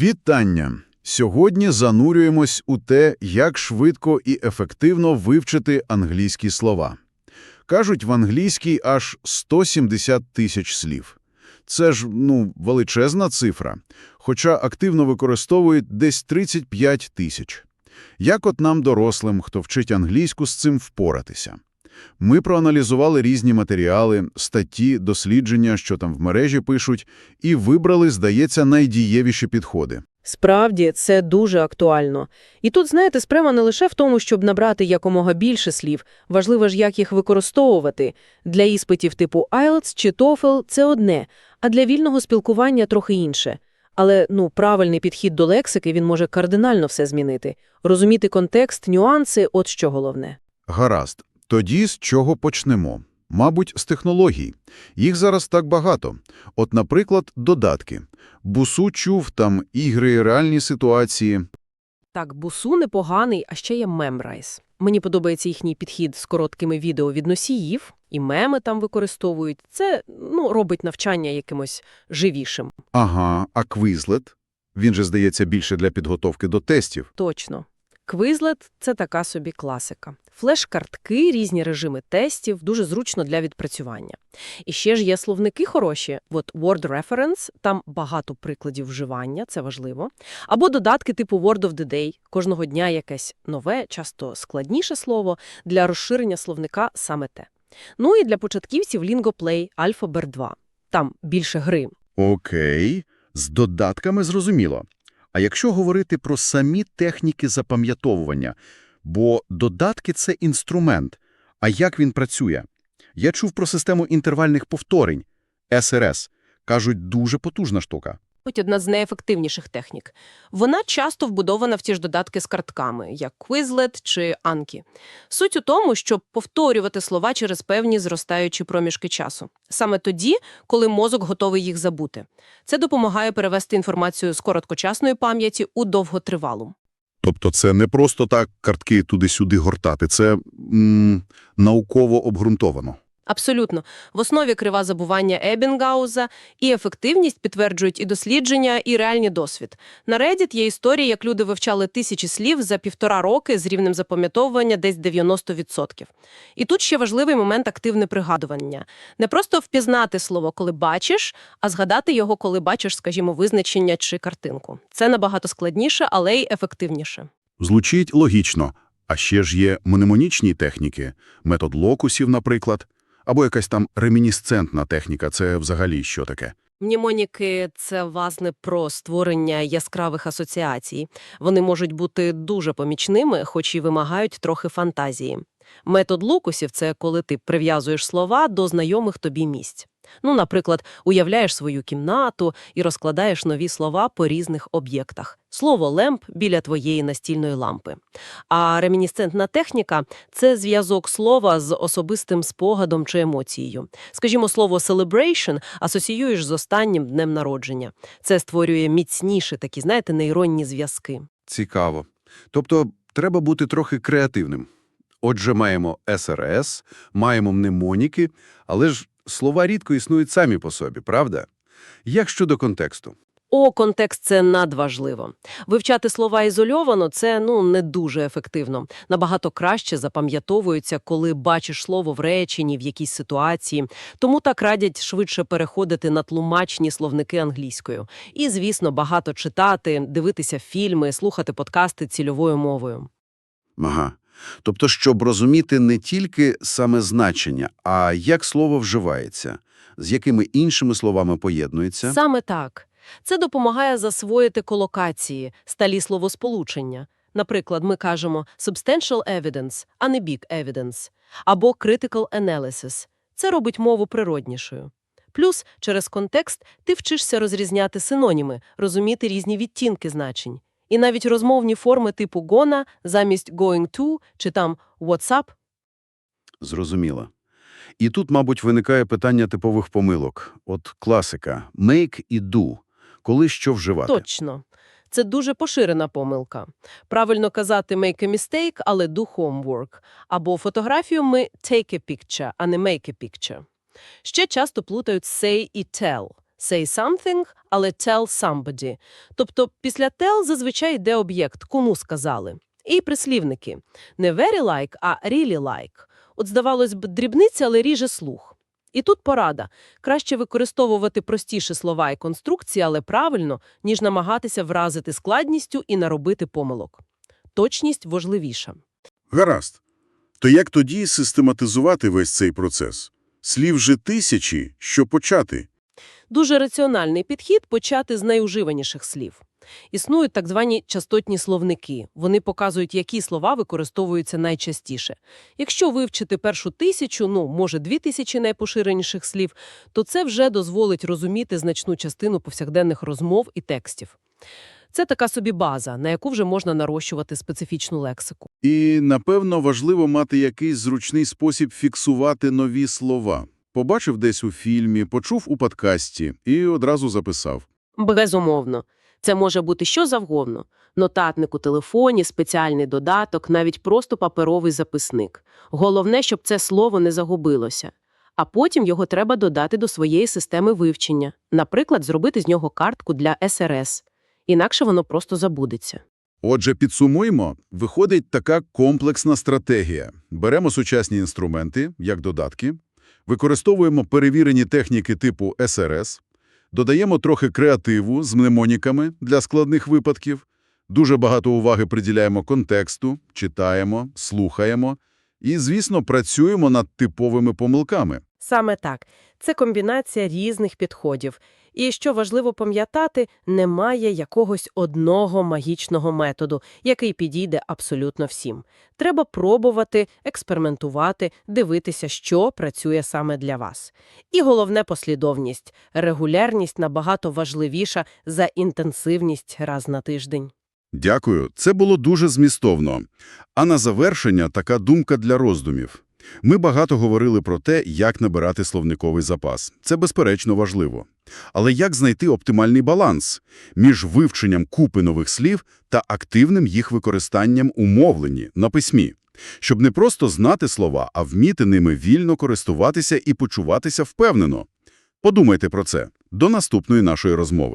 Вітання! Сьогодні занурюємось у те, як швидко і ефективно вивчити англійські слова. Кажуть, в англійській аж 170 тисяч слів. Це ж, ну, величезна цифра, хоча активно використовують десь 35 тисяч. Як от нам, дорослим, хто вчить англійську, з цим впоратися? Ми проаналізували різні матеріали, статті, дослідження, що там в мережі пишуть, і вибрали, здається, найдієвіші підходи. Справді, це дуже актуально. І тут, знаєте, справа не лише в тому, щоб набрати якомога більше слів, важливо ж, як їх використовувати. Для іспитів типу IELTS чи TOEFL – це одне, а для вільного спілкування трохи інше. Але, ну, правильний підхід до лексики, він може кардинально все змінити. Розуміти контекст, нюанси – от що головне. Гаразд. Тоді з чого почнемо? Мабуть, з технологій. Їх зараз так багато. От, наприклад, додатки. Бусу чув там ігри, реальні ситуації. Так, бусу непоганий, а ще є Memrise. Мені подобається їхній підхід з короткими відео від носіїв, і меми там використовують. Це, ну, робить навчання якимось живішим. Ага, а Quizlet? Він же, здається, більше для підготовки до тестів. Точно. Quizlet – це така собі класика. Флеш-картки, різні режими тестів, дуже зручно для відпрацювання. І ще ж є словники хороші. От Word Reference, там багато прикладів вживання, це важливо. Або додатки типу Word of the Day. Кожного дня якесь нове, часто складніше слово, для розширення словника саме те. Ну і для початківців LingoPlay, Alphabet 2. Там більше гри. Окей, з додатками зрозуміло. А якщо говорити про самі техніки запам'ятовування, бо додатки – це інструмент, а як він працює? Я чув про систему інтервальних повторень, СРС. Кажуть, дуже потужна штука. Одна з найефективніших технік. Вона часто вбудована в ті ж додатки з картками, як Quizlet чи Anki. Суть у тому, щоб повторювати слова через певні зростаючі проміжки часу. Саме тоді, коли мозок готовий їх забути. Це допомагає перевести інформацію з короткочасної пам'яті у довготривалу. Тобто це не просто так картки туди-сюди гортати, це м, науково обґрунтовано. Абсолютно. В основі крива забування Ебінгауза і ефективність підтверджують і дослідження, і реальний досвід. На Reddit є історії, як люди вивчали тисячі слів за півтора роки з рівнем запам'ятовування десь 90%. І тут ще важливий момент активне пригадування. Не просто впізнати слово, коли бачиш, а згадати його, коли бачиш, скажімо, визначення чи картинку. Це набагато складніше, але й ефективніше. Звучить логічно. А ще ж є мнемонічні техніки, метод локусів, наприклад, або якась там ремінісцентна техніка – це взагалі що таке? Мнімоніки – це, власне, про створення яскравих асоціацій. Вони можуть бути дуже помічними, хоч і вимагають трохи фантазії. Метод лукусів – це коли ти прив'язуєш слова до знайомих тобі місць. Ну, наприклад, уявляєш свою кімнату і розкладаєш нові слова по різних об'єктах. Слово «лемп» біля твоєї настільної лампи. А ремінісцентна техніка – це зв'язок слова з особистим спогадом чи емоцією. Скажімо, слово «celebration» асоціюєш з останнім днем народження. Це створює міцніші такі, знаєте, нейронні зв'язки. Цікаво. Тобто треба бути трохи креативним. Отже, маємо СРС, маємо мнемоніки, але ж слова рідко існують самі по собі, правда? Як щодо контексту? О, контекст – це надважливо. Вивчати слова ізольовано – це, ну, не дуже ефективно. Набагато краще запам'ятовуються, коли бачиш слово в реченні, в якійсь ситуації. Тому так радять швидше переходити на тлумачні словники англійською. І, звісно, багато читати, дивитися фільми, слухати подкасти цільовою мовою. Ага. Тобто, щоб розуміти не тільки саме значення, а як слово вживається, з якими іншими словами поєднується. Саме так. Це допомагає засвоїти колокації, сталі словосполучення. Наприклад, ми кажемо substantial evidence, а не big evidence, або critical analysis. Це робить мову природнішою. Плюс, через контекст ти вчишся розрізняти синоніми, розуміти різні відтінки значень. І навіть розмовні форми типу gonna замість going to чи там what's up Зрозуміло. І тут, мабуть, виникає питання типових помилок. От класика – make і do. Коли що вживати? Точно. Це дуже поширена помилка. Правильно казати make a mistake, але do homework. Або фотографію ми take a picture, а не make a picture. Ще часто плутають say і tell. Say something, але tell somebody. Тобто після tell зазвичай йде об'єкт, кому сказали. І прислівники. Не very like, а really like. От, здавалось б, дрібниця, але ріже слух. І тут порада. Краще використовувати простіші слова і конструкції, але правильно, ніж намагатися вразити складністю і наробити помилок. Точність важливіша. Гаразд. То як тоді систематизувати весь цей процес? Слів же тисячі, що почати? Дуже раціональний підхід почати з найуживаніших слів. Існують так звані частотні словники. Вони показують, які слова використовуються найчастіше. Якщо вивчити першу тисячу, ну, може, дві тисячі найпоширеніших слів, то це вже дозволить розуміти значну частину повсякденних розмов і текстів. Це така собі база, на яку вже можна нарощувати специфічну лексику. І, напевно, важливо мати якийсь зручний спосіб фіксувати нові слова. Побачив десь у фільмі, почув у подкасті і одразу записав. Безумовно. Це може бути що завгодно. Нотатник у телефоні, спеціальний додаток, навіть просто паперовий записник. Головне, щоб це слово не загубилося. А потім його треба додати до своєї системи вивчення. Наприклад, зробити з нього картку для СРС. Інакше воно просто забудеться. Отже, підсумуємо, виходить така комплексна стратегія. Беремо сучасні інструменти, як додатки, використовуємо перевірені техніки типу СРС, додаємо трохи креативу з мнемоніками для складних випадків, дуже багато уваги приділяємо контексту, читаємо, слухаємо і, звісно, працюємо над типовими помилками. Саме так. Це комбінація різних підходів. І, що важливо пам'ятати, немає якогось одного магічного методу, який підійде абсолютно всім. Треба пробувати, експериментувати, дивитися, що працює саме для вас. І головне – послідовність. Регулярність набагато важливіша за інтенсивність раз на тиждень. Дякую, це було дуже змістовно. А на завершення така думка для роздумів. Ми багато говорили про те, як набирати словниковий запас. Це, безперечно, важливо. Але як знайти оптимальний баланс між вивченням купи нових слів та активним їх використанням у мовленні, на письмі? Щоб не просто знати слова, а вміти ними вільно користуватися і почуватися впевнено. Подумайте про це. До наступної нашої розмови.